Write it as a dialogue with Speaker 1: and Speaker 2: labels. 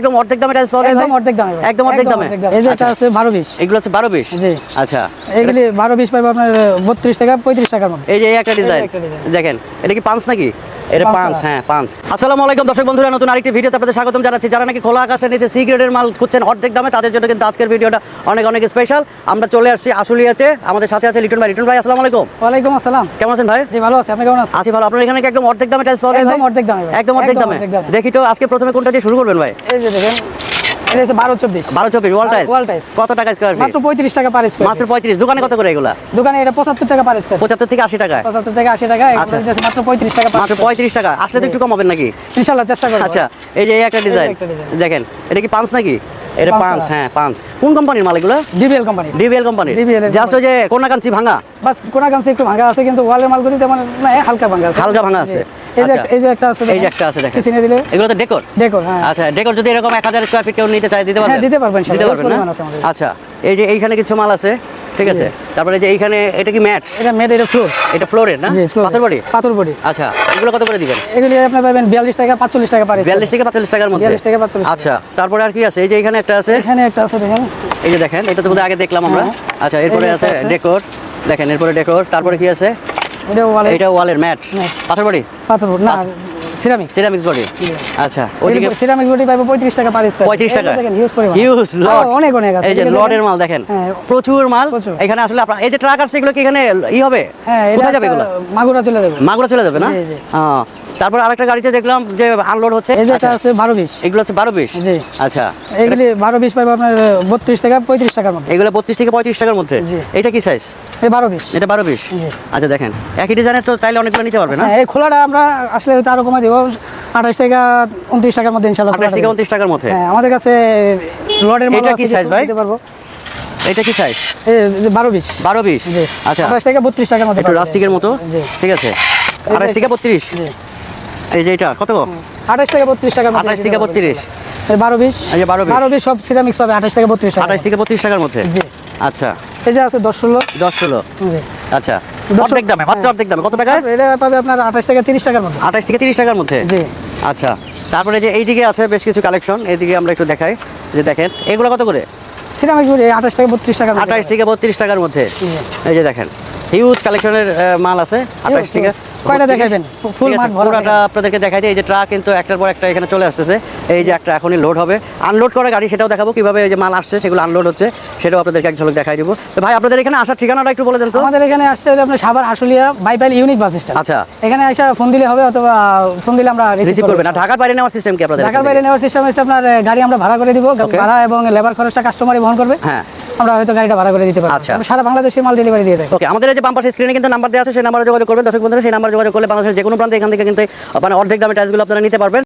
Speaker 1: একদম অর্ধেক দামে টাইলস পাওয়া যায়
Speaker 2: একদম অর্ধেক দামে
Speaker 1: একদম অর্ধেক দামে?
Speaker 2: এই যে এটা
Speaker 1: আচ্ছা।
Speaker 2: আছে 12 20
Speaker 1: এগুলো হচ্ছে 12 20
Speaker 2: জি।
Speaker 1: আচ্ছা।
Speaker 2: এগুলি 12 20 পাবে আপনার বত্রিশ টাকা পঁয়ত্রিশ টাকার মধ্যে।
Speaker 1: এই যে একটা ডিজাইন দেখেন এটা কি পাঁচ নাকি? এটা
Speaker 2: পাঁচ
Speaker 1: হ্যাঁ পাঁচ। আসসালামু আলাইকুম দর্শক বন্ধুরা নতুন আরেকটি ভিডিওতে আপনাদের স্বাগতম জানাচ্ছি। যারা নাকি খোলা আকাশের নিচে সি গ্রেডের মাল খুঁজছেন অর্ধেক দামে তাদের জন্য কিন্তু আজকের ভিডিওটা অনেক অনেক স্পেশাল আমরা চলে আসছি আশুলিয়াতে। আমাদের সাথে আছে লিটন ভাই। লিটন ভাই আসসালামু আলাইকুম।
Speaker 2: ওয়ালাইকুম আসসালাম।
Speaker 1: কেমন আছেন ভাই?
Speaker 2: জি ভালো আছে। আপনি কেমন আছেন?
Speaker 1: আছি ভালো। আপনার এখানে একদম অর্ধেক দামে টাইলস পাওয়া যায় ভাই?
Speaker 2: একদম অর্ধেক দামে
Speaker 1: একদম অর্ধেক
Speaker 2: একদম
Speaker 1: দামে।
Speaker 2: অর্ধেক দামে।
Speaker 1: দেখি তো আজকে প্রথমে কোনটা দিয়ে শুরু করবেন ভাই?
Speaker 2: এই যে দেখেন এটা হচ্ছে বারো চব্বিশ।
Speaker 1: বারো চব্বিশ ওয়াল টাইলস
Speaker 2: wall tiles।
Speaker 1: কত টাকা স্কোয়ার ফিট
Speaker 2: মাত্র পঁয়ত্রিশ টাকা পার স্কোয়ার
Speaker 1: মাত্র পঁয়ত্রিশ দোকানে কত করে এগুলা?
Speaker 2: দোকানে এটা পঁচাত্তর টাকা পার স্কোয়ার
Speaker 1: পঁচাত্তর থেকে আশি টাকা।
Speaker 2: পঁচাত্তর থেকে আশি টাকা
Speaker 1: আচ্ছা।
Speaker 2: মাত্র পঁয়ত্রিশ টাকা
Speaker 1: মাত্র পঁয়ত্রিশ টাকা। আসলে তো একটু কম হবেন নাকি?
Speaker 2: ইনশাল্লাহ চেষ্টা করব।
Speaker 1: আচ্ছা এই যে একটা ডিজাইন দেখেন এটা কি পাঁচ নাকি? এটা
Speaker 2: পাঁচ
Speaker 1: হ্যাঁ পাঁচ। কোন কোম্পানির মাল এগুলো?
Speaker 2: ডিবিএল কোম্পানি
Speaker 1: ডিবিএল কোম্পানির
Speaker 2: DBL এর
Speaker 1: জাস্ট ওই যে কোনাকাঞ্চি ভাঙা?
Speaker 2: বাস কোনা গামছে একটু ভাঙা আছে কিন্তু ওয়ালের মালগুলি তেমন না হালকা ভাঙা আছে।
Speaker 1: হালকা ভাঙা আছে।
Speaker 2: এই যে
Speaker 1: আচ্ছা।
Speaker 2: এই যে একটা আছে
Speaker 1: এই যে একটা আছে দেখেন।
Speaker 2: চিনে দিলে?
Speaker 1: এগুলো তো ডেকোর?
Speaker 2: ডেকোর হ্যাঁ।
Speaker 1: আচ্ছা ডেকোর যদি এরকম এক হাজার ফিট কেউ নিতে চায় দিতে পারবেন?
Speaker 2: হ্যাঁ, দিতে পারবেন,
Speaker 1: দিতে পারবেন না? আচ্ছা এই যে এইখানে কিছু মাল আছে ঠিক আছে? তারপরে যে এইখানে এটা কি ম্যাট
Speaker 2: এটা ফ্লোর
Speaker 1: এটা ফ্লোরের না? পাথর বাড়ি?
Speaker 2: পাথর বডি।
Speaker 1: আচ্ছা এগুলো কত করে দিবেন?
Speaker 2: এগুলি আপনি পাবেন বিয়াল্লিশ টাকা পাঁচচল্লিশ টাকা পারে
Speaker 1: বিয়াল্লিশ থেকে পাঁচচল্লিশ টাকার মধ্যে?
Speaker 2: 42 থেকে 45 টাকা।
Speaker 1: আচ্ছা তারপরে আর কি আছে? এই যে এখানে একটা আছে?
Speaker 2: এখানে একটা আছে দেখেন।
Speaker 1: এই যে দেখেন এটা তো বোধহয় আগে দেখলাম আমরা।
Speaker 2: হ্যাঁ।
Speaker 1: আচ্ছা এরপরে আছে। ডেকোর। দেখেন এরপরে ডেকোর। তারপরে কি আছে?
Speaker 2: এটা
Speaker 1: ওয়ালের ম্যাট
Speaker 2: ম্যাট।
Speaker 1: পাথর বাড়ি?
Speaker 2: পাথর না সিরামিক্স
Speaker 1: সিরামিক্স বডি আচ্ছা ওইদিকে
Speaker 2: সিরামিক্স বডি পাইবো পঁয়ত্রিশ টাকা পার স্কোয়ার
Speaker 1: পঁয়ত্রিশ টাকা?
Speaker 2: দেখেন হিউজ পরিমাণ।
Speaker 1: হিউজ লট
Speaker 2: অনেক অনেক আছে।
Speaker 1: এই যে লটের মাল দেখেন। প্রচুর মাল। এখানে আসলে আপনার এই যে ট্রাক আছে এগুলো কি এখানে ই হবে?
Speaker 2: হ্যাঁ
Speaker 1: কোথায় যাবে এগুলো?
Speaker 2: মাগুরা চলে যাবে।
Speaker 1: মাগুরা চলে যাবে না। হ্যাঁ। তারপর আরেকটা গাড়িতে দেখলাম যে আনলোড হচ্ছে।
Speaker 2: এই যে এটা
Speaker 1: আচ্ছা,
Speaker 2: আছে বারো বিশ।
Speaker 1: এগুলো হচ্ছে বারো বিশ?
Speaker 2: জি।
Speaker 1: আচ্ছা।
Speaker 2: এগুলি বারো বিশ পাইবো আপনার বত্রিশ টাকা পঁয়ত্রিশ টাকার মধ্যে।
Speaker 1: এগুলো বত্রিশ থেকে পঁয়ত্রিশ টাকার মধ্যে?
Speaker 2: জি।
Speaker 1: এটা কি সাইজ
Speaker 2: এই বারো বিশ।
Speaker 1: এটা বারো বিশ?
Speaker 2: জি।
Speaker 1: আচ্ছা দেখেন। একই ডিজাইনের তো চাইলে অনেকগুলো নিতে পারবে না?
Speaker 2: হ্যাঁ এই খোলাটা আমরা আসলে আরও কমাই দেবো। আঠাশ থেকে উনত্রিশ টাকার মধ্যে
Speaker 1: আঠাশ
Speaker 2: খোলাটা
Speaker 1: থেকে
Speaker 2: দেবো।
Speaker 1: উনত্রিশ টাকার মধ্যে?
Speaker 2: হ্যাঁ আমাদের কাছে লটের মাল
Speaker 1: এটা কি size ভাই?
Speaker 2: দিতে পারব।
Speaker 1: এটা কি সাইজ
Speaker 2: বারো বিশ।
Speaker 1: বারো বিশ?
Speaker 2: জি।
Speaker 1: আচ্ছা।
Speaker 2: আঠাশ থেকে বত্রিশ টাকার মধ্যে
Speaker 1: একটু রাস্টিকের মতো? ঠিক আছে। আঠাশ থেকে বত্রিশ? এই যে এটা কত
Speaker 2: আঠাশ থেকে বত্রিশ মধ্যে
Speaker 1: 28 থেকে
Speaker 2: দিতে
Speaker 1: 32
Speaker 2: এই বারো বিশ।
Speaker 1: এই যে 12 বিশ।
Speaker 2: বারো বিশ সব সিরামিক্স পাবে আঠাশ থেকে বত্রিশ টাকা
Speaker 1: আঠাশ থেকে বত্রিশ টাকার মধ্যে?
Speaker 2: জি।
Speaker 1: আচ্ছা।
Speaker 2: এই যে আছে দশ ষোলো।
Speaker 1: দশ ষোলো।
Speaker 2: জি।
Speaker 1: আচ্ছা। অর্ধেক দামে মাত্র
Speaker 2: হ্যাঁ।
Speaker 1: অর্ধেক দামে। কত টাকা?
Speaker 2: এটা পাবে আপনার আঠাশ থেকে তিরিশ টাকার মধ্যে
Speaker 1: আঠাশ থেকে তিরিশ টাকার মধ্যে?
Speaker 2: জি।
Speaker 1: আচ্ছা। তারপরে যে এইদিকে আছে বেশ কিছু কালেকশন এইদিকে আমরা একটু দেখাই। যে দেখেন এগুলো কত করে?
Speaker 2: সিরামিক্স বডি আঠাশ থেকে বত্রিশ মধ্যে।
Speaker 1: আঠাশ থেকে বত্রিশ টাকার মধ্যে। এই যে দেখেন হিউজ কালেকশনের মাল আছে আঠাশ থেকে।
Speaker 2: কয়টা
Speaker 1: 32
Speaker 2: দেখাইবেন? ফুল মাঠ ভরা
Speaker 1: আপনাদেরকে দেখাই দিই এই যে ট্রাক কিন্তু একটার পর একটা এখানে চলে আসতেছে। এই যে একটা এখনই লোড হবে। আনলোড করা গাড়ি সেটাও দেখাবো কীভাবে এই যে মাল আসছে সেগুলো আনলোড হচ্ছে সেটাও আপনাদেরকে এক ঝলক দেখাই দিব। তো ভাই আপনাদের এখানে আসার ঠিকানাটা একটু বলে দেন তো।
Speaker 2: আমাদের এখানে আসতে হলে আপনার Savar Ashulia Baipail unique bus stand.
Speaker 1: আচ্ছা।
Speaker 2: এখানে এসে ফোন দিলে হবে অথবা ফোন দিলে আমরা
Speaker 1: রিসিভ না ঢাকার বাইরে নেওয়ার সিস্টেম কি আপনাদের
Speaker 2: ঢাকার বাইরে নেওয়ার সিস্টেম হচ্ছে আপনার গাড়ি আমরা ভাড়া করে দিব। ভাড়া এবং লেবার খরচটা কাস্টমারই বহন করবে।
Speaker 1: হ্যাঁ।
Speaker 2: আমরা হয়তো গাড়িটা ভাড়া করে দিতে পারি
Speaker 1: আচ্ছা।
Speaker 2: সারা বাংলাদেশে মাল ডেলিভারি দিয়ে থাকি।
Speaker 1: ওকে আমাদের এই যে পাম্পার স্ক্রিনে কিন্তু নাম্বার দেওয়া আছে সেই নাম্বারে যোগাযোগ করবেন। দর্শক বন্ধুরা সেই নাম্বারে যোগাযোগ করলে বাংলাদেশের যে কোনো প্রান্তে এখান থেকে কিন্তু মানে অর্ধেক দামে টাইলসগুলো আপনারা নিতে পারবেন।